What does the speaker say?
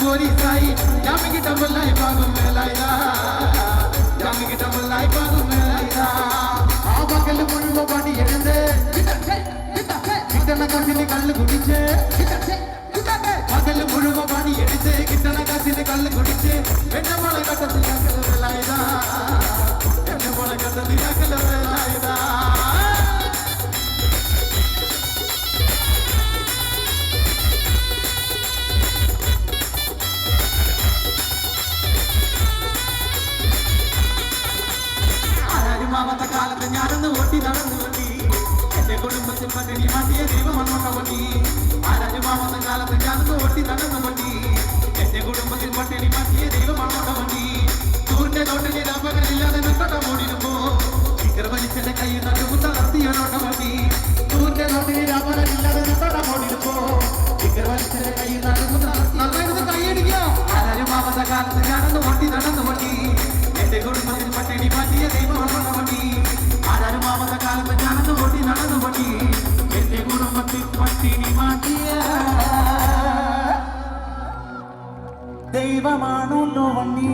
போலீசாயி ஜாமிக்கு டபுள்லாய் பாகும் மேலாயுதா ஜாமிக்கு டபுள்லாய் பாகும் மேலாயுதா ஆ பக்கல் முழுவ பாடி எழுந்து இத்தனை கம்பெனி கல்லு குடிச்சு ആരാരുമാവാത്ത കാലത്ത് ഞാനൊന്ന് ഓട്ടി നടന്നു വണ്ടി. എന്റെ കുടുംബത്തിൽ പട്ടിണി മാറ്റിയ ദൈവമണ്ണോട്ട വണ്ടി. ആരാരുമാവാത്ത കാലത്ത് ഞാനൊന്ന് ഓട്ടി നടന്നു വണ്ടി. എന്റെ കുടുംബത്തിൽ പട്ടിണി മാറ്റിയ ദൈവമണ്ണോട്ട വണ്ടി. സൂര്യന്റെ തോട്ടിലെ രാമകരില്ലാതെ മൂടിരുമ്പോ ഇക്കർ കൈ കയ്യിൽ നടുവ് തളർത്തിയോട്ട വണ്ടി. തോട്ടിലെ രാമകരില്ലാതെ മൂടിരുമ്പോ കൈ വലിച്ചെന്റെ കയ്യിൽ നടുവ് നന്നായിരുന്നു കൈയടിക്കോ ആരാരുമാവാത്ത കാലത്ത് ഞാനൊന്ന് ഓട്ടി നടന്നു വണ്ടി. എന്റെ കുടുംബത്തിൽ പട്ടിണി പട്ടിണി മാറ്റിയ ദൈവമാണുണ്ടോ വണ്ടി